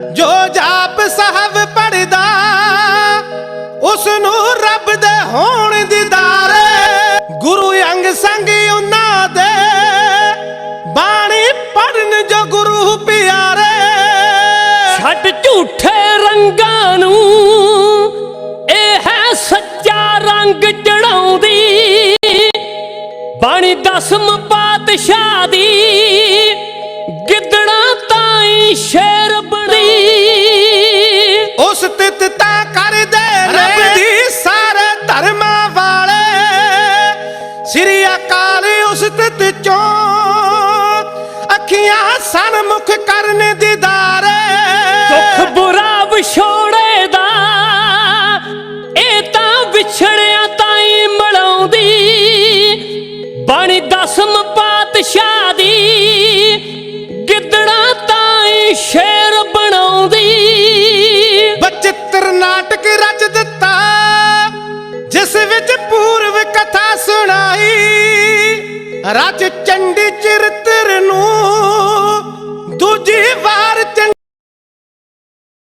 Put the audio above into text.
ਜੋ ਜਾਪ ਸਾਹਿਬ ਪੜਦਾ ਉਸ ਨੂੰ ਰੱਬ ਦੇ ਹੋਣ ਦੀਦਾਰ ਗੁਰੂ ਅੰਗ ਸੰਗ ਉਹਨਾਂ ਦੇ, ਬਾਣੀ ਪੜਨ ਜੋ ਗੁਰੂ ਪਿਆਰੇ। ਛੱਡ ਝੂਠੇ ਰੰਗਾਂ ਨੂੰ, ਇਹ ਹੈ ਸੱਚਾ ਰੰਗ ਚੜਾਉਂਦੀ ਬਾਣੀ ਦਸਮ ਪਾਤਸ਼ਾਹ ਦੀ ਉਸ ਤਿਤ ਤਾਂ ਕਰਦੇ ਰੱਬ ਦੀ ਸਾਰੇ ਧਰਮਾਂ ਵਾਲੇ। ਸ੍ਰੀ ਅਕਾਲ ਉਸ ਤਿਤ ਚੋਂ ਅੱਖੀਆਂ ਸਨਮੁਖ ਕਰਨ ਦੀਦਾਰ। ਦੁੱਖ ਬੁਰਾ ਵਿਛੋੜੇ ਦਾ ਇਹ ਤਾਂ ਵਿਛੜਿਆ ராஜச்சண்டி சிறுத்திரு